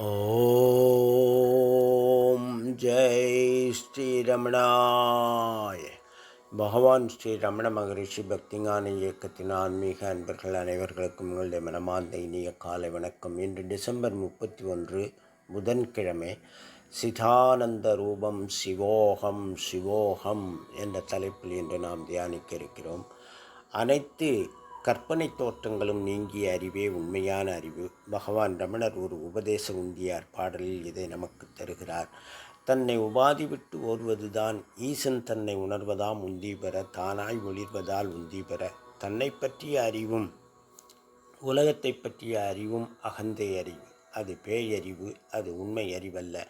ஓம் ஜெய் ஸ்ரீரமணாய் பகவான் ஸ்ரீ ரமண மகரிஷி பக்திஞான இயக்கத்தின் ஆன்மீக அன்பர்கள் அனைவர்களுக்கும் உங்களுடைய மனமார்ந்த இனிய காலை வணக்கம். இன்று டிசம்பர் முப்பத்தி ஒன்று புதன்கிழமை சிதானந்த ரூபம் சிவோகம் சிவோகம் என்ற தலைப்பில் இன்று நாம் தியானிக்க இருக்கிறோம். அனைத்து கற்பனை தோற்றங்களும் நீங்கிய அறிவே உண்மையான அறிவு. பகவான் ரமணர் ஒரு உபதேச உந்தியார் பாடலில் இதை நமக்கு தருகிறார். தன்னை உபாதி விட்டு ஓர்வதுதான் ஈசன் தன்னை உணர்வதாம் உந்தி பெற தானாய் ஒளிர்வதால் உந்தி பெற. தன்னை பற்றிய அறிவும் உலகத்தை பற்றிய அறிவும் அகந்தை அறிவு. அது பேயறிவு அது உண்மை அறிவல்ல.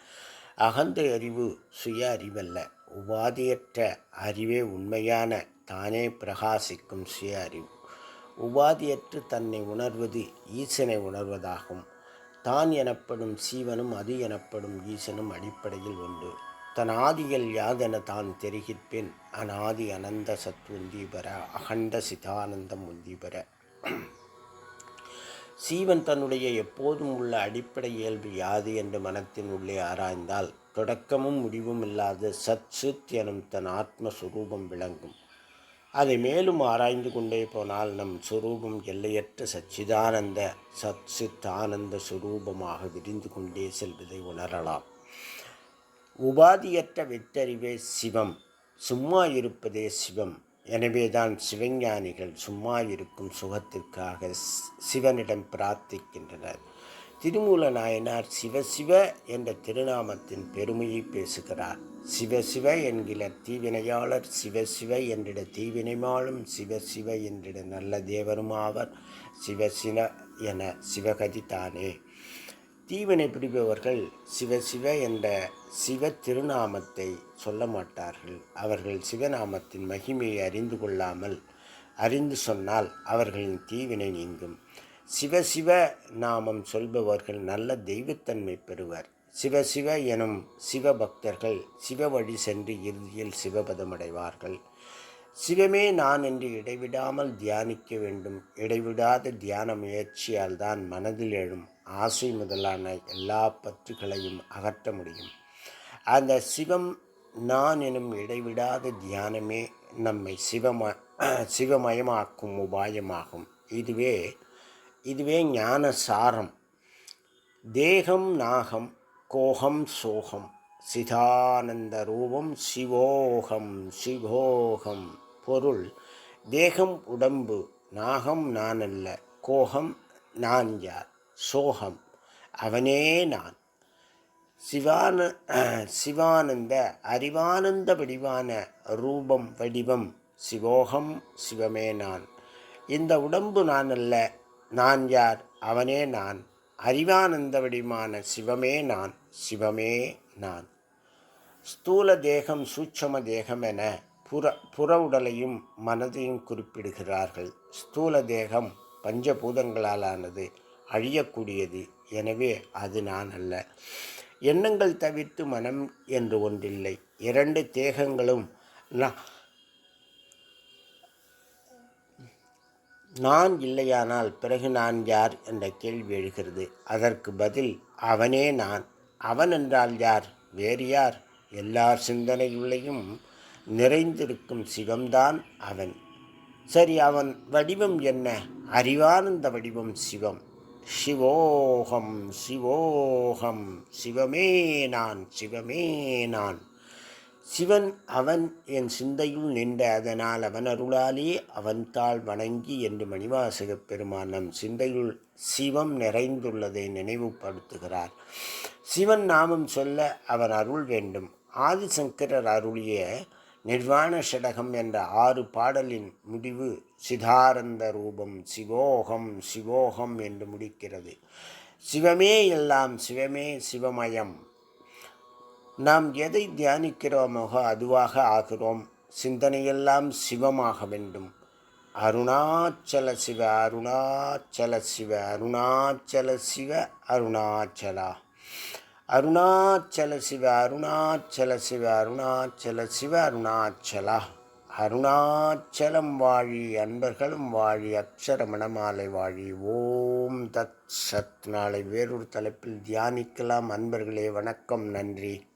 அகந்தை அறிவு சுய அறிவல்ல. உபாதியற்ற அறிவே உண்மையான தானே பிரகாசிக்கும் சுய அறிவு. உபாதியற்று தன்னை உணர்வது ஈசனை உணர்வதாகும். தான் எனப்படும் சீவனும் அது எனப்படும் ஈசனும் அடிப்படையில் உண்டு. தன் ஆதிகள் யாதென தான் தெரிகிற்பின். அநாதி அனந்த சத் பெற அகண்ட சிதானந்தம் உந்தி பெற சீவன் தன்னுடைய எப்போதும் உள்ள அடிப்படை இயல்பு யாது என்று மனத்தின் உள்ளே ஆராய்ந்தால் தொடக்கமும் முடிவும் இல்லாத சத் சித் எனும் தன் ஆத்மஸ்வரூபம் விளங்கும். அதை மேலும் ஆராய்ந்து கொண்டே போனால் நம் சுரூபம் எல்லையற்ற சச்சிதானந்த சத் சித் சுரூபமாக விரிந்து கொண்டே செல்வதை உணரலாம். உபாதியற்ற வெற்றறிவே சிவம் சும்மா இருப்பதே சிவம். எனவேதான் சிவஞானிகள் சும்மா இருக்கும் சுகத்திற்காக சிவனிடம் பிரார்த்திக்கின்றனர். திருமூல நாயனார் சிவசிவ என்ற திருநாமத்தின் பெருமையை பேசுகிறார். சிவசிவ என்கிற தீவினையாளர் சிவசிவ என்றிட தீவினைமாளும் சிவசிவ என்றிட நல்ல தேவருமாவர் சிவசிவ என சிவகதி தானே தீவினை பிடிப்பவர்கள் சிவசிவ என்ற சிவ திருநாமத்தை சொல்ல மாட்டார்கள். அவர்கள் சிவநாமத்தின் மகிமையை அறிந்து கொள்ளாமல் அறிந்து சொன்னால் அவர்களின் தீவினை நீங்கும். சிவசிவ நாமம் சொல்பவர்கள் நல்ல தெய்வத்தன்மை பெறுவர். சிவசிவ எனும் சிவபக்தர்கள் சிவ வழி சென்று இறுதியில் சிவபதமடைவார்கள். சிவமே நான் என்று இடைவிடாமல் தியானிக்க வேண்டும். இடைவிடாத தியான முயற்சியால் தான் மனதில் எழும் ஆசை முதலான எல்லா பற்றுகளையும் அகற்ற முடியும். அந்த சிவம் நான் எனும் இடைவிடாத தியானமே நம்மை சிவம சிவமயமாக்கும் உபாயமாகும். இதுவே இதுவே ஞான சாரம். தேகம் நாகம் கோகம் சோகம் சிதானந்த ரூபம் சிவோகம் சிவோகம் பொருள் தேகம் உடம்பு நாகம் நான் அல்ல கோகம் நான் யார் சோகம் அவனே நான். சிவான சிவானந்த அறிவானந்த வடிவான ரூபம் வடிவம் சிவோகம் சிவமே நான். இந்த உடம்பு நான் அல்ல நான் யார்? அவனே நான். அறிவானந்த வடிமான சிவமே நான். சிவமே நான். ஸ்தூல தேகம் சூட்சம தேகம் என புற புற உடலையும் மனதையும் குறிப்பிடுகிறார்கள். ஸ்தூல தேகம் பஞ்சபூதங்களாலானது அழியக்கூடியது. எனவே அது நான் அல்ல. எண்ணங்கள் தவிர்த்து மனம் என்று ஒன்றில்லை. இரண்டு தேகங்களும் நான் நான் இல்லையானால் பிறகு நான் யார்? என்ற கேள்வி எழுகிறது. அதற்கு பதில் அவனே நான். அவன் என்றால் யார்? வேறு யார்? எல்லார் சிந்தனையுள்ளையும் நிறைந்திருக்கும் சிவம்தான் அவன். சரி அவன் வடிவம் என்ன? அறிவானந்த வடிவம் சிவம். சிவோகம் சிவோகம். சிவமே நான் சிவமே நான். சிவன் அவன் என் சிந்தையுள் நின்ற அதனால் அவன் அருளாலே அவன்தாள் வணங்கி என்று மணிவாசகப் பெருமான் நம் சிந்தையுள் சிவம் நிறைந்துள்ளதை நினைவுபடுத்துகிறார். சிவன் நாமம் சொல்ல அவன் அருள் வேண்டும். ஆதிசங்கரர் அருளிய நிர்வாண ஷடகம் என்ற ஆறு பாடலின் முடிவு சிதாரந்த ரூபம் சிவோகம் சிவோகம் என்று முடிக்கிறது. சிவமே எல்லாம் சிவமே சிவமயம். நாம் எதை தியானிக்கிறோமோ அதுவாக ஆகிறோம். சிந்தனையெல்லாம் சிவமாக வேண்டும். அருணாச்சல சிவ அருணாச்சல சிவ அருணாச்சல சிவ அருணாச்சலா. அருணாச்சல சிவ அருணாச்சல சிவ அருணாச்சல சிவ அருணாச்சலா. அருணாச்சலம் வாழி அன்பர்களும் வாழி அக்ஷர மணமாலை வாழி. ஓம் தத் சத். நாளை வேறொரு தலைப்பில் தியானிக்கலாம். அன்பர்களே வணக்கம். நன்றி.